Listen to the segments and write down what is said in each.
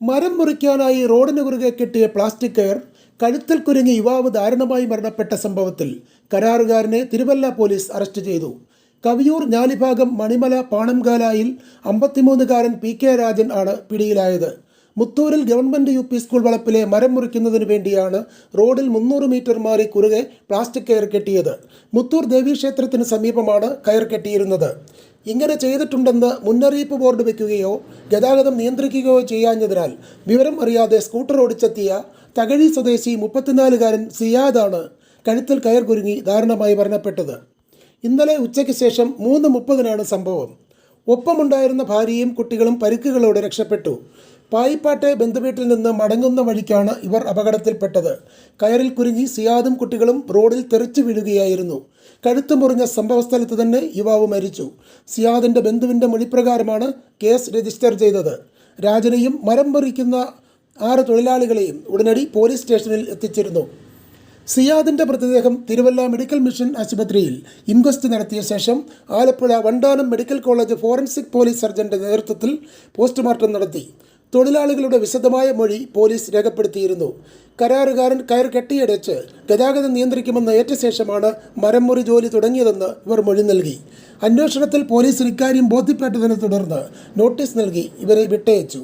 മരം മുറിക്കാനായി റോഡിന് കുറുകെ കെട്ടിയ പ്ലാസ്റ്റിക് കയർ കഴുത്തിൽ കുരുങ്ങി യുവാവ് ദാരുണമായി മരണപ്പെട്ട സംഭവത്തിൽ കരാറുകാരനെ തിരുവല്ല പോലീസ് അറസ്റ്റ് ചെയ്തു. കവിയൂർ ഞാലിഭാഗം മണിമല പാണംകാലായിൽ അമ്പത്തിമൂന്നുകാരൻ പി കെ രാജൻ ആണ് പിടിയിലായത്. മുത്തൂരിൽ ഗവൺമെന്റ് യു പി സ്കൂൾ വളപ്പിലെ മരം മുറിക്കുന്നതിന് വേണ്ടിയാണ് റോഡിൽ മുന്നൂറ് മീറ്റർ മാറി കുറുകെ പ്ലാസ്റ്റിക് കയർ കെട്ടിയത്. മുത്തൂർ ദേവീക്ഷേത്രത്തിന് സമീപമാണ് കയർ കെട്ടിയിരുന്നത്. ഇങ്ങനെ ചെയ്തിട്ടുണ്ടെന്ന് മുന്നറിയിപ്പ് ബോർഡ് വയ്ക്കുകയോ ഗതാഗതം നിയന്ത്രിക്കുകയോ ചെയ്യാഞ്ഞതിനാൽ വിവരം അറിയാതെ സ്കൂട്ടർ ഓടിച്ചെത്തിയ തകഴി സ്വദേശി മുപ്പത്തിനാലുകാരൻ സിയാദാണ് കഴുത്തിൽ കയർ കുരുങ്ങി ദാരുണമായി മരണപ്പെട്ടത്. ഇന്നലെ ഉച്ചയ്ക്ക് ശേഷം മൂന്ന് മുപ്പതിനാണ് സംഭവം. ഒപ്പമുണ്ടായിരുന്ന ഭാര്യയും കുട്ടികളും പരിക്കുകളോടെ രക്ഷപ്പെട്ടു. പായിപ്പാട്ടെ ബന്ധുവീട്ടിൽ നിന്ന് മടങ്ങുന്ന വഴിക്കാണ് ഇവർ അപകടത്തിൽപ്പെട്ടത്. കയറിൽ കുരുങ്ങി സിയാദും കുട്ടികളും റോഡിൽ തെറിച്ചു വീഴുകയായിരുന്നു. കഴുത്തു മുറിഞ്ഞ സംഭവസ്ഥലത്ത് തന്നെ യുവാവ് മരിച്ചു. സിയാദിന്റെ ബന്ധുവിന്റെ മൊഴിപ്രകാരമാണ് കേസ് രജിസ്റ്റർ ചെയ്തത്. രാജനെയും മരം മുറിക്കുന്ന ആറ് തൊഴിലാളികളെയും ഉടനടി പോലീസ് സ്റ്റേഷനിൽ എത്തിച്ചിരുന്നു. സിയാദിന്റെ മൃതദേഹം തിരുവല്ല മെഡിക്കൽ മിഷൻ ആശുപത്രിയിൽ ഇൻക്വസ്റ്റ് നടത്തിയ ശേഷം Alappuzha Vandanam medical college forensic police സർജന്റെ നേതൃത്വത്തിൽ പോസ്റ്റ്മോർട്ടം നടത്തി. തൊഴിലാളികളുടെ വിശദമായ മൊഴി പോലീസ് രേഖപ്പെടുത്തിയിരുന്നു. കരാറുകാരൻ കയർ കെട്ടിയടച്ച് ഗതാഗതം നിയന്ത്രിക്കുമെന്ന് ഏറ്റ ശേഷമാണ് മരംമുറി ജോലി തുടങ്ങിയതെന്ന് ഇവർ മൊഴി നൽകി. അന്വേഷണത്തിൽ പോലീസിന് ഇക്കാര്യം ബോധ്യപ്പെട്ടതിനെ തുടർന്ന് നോട്ടീസ് നൽകി ഇവരെ വിട്ടയച്ചു.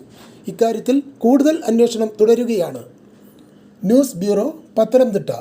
ഇക്കാര്യത്തിൽ കൂടുതൽ അന്വേഷണം തുടരുകയാണ്. News bureau Pathanamthitta.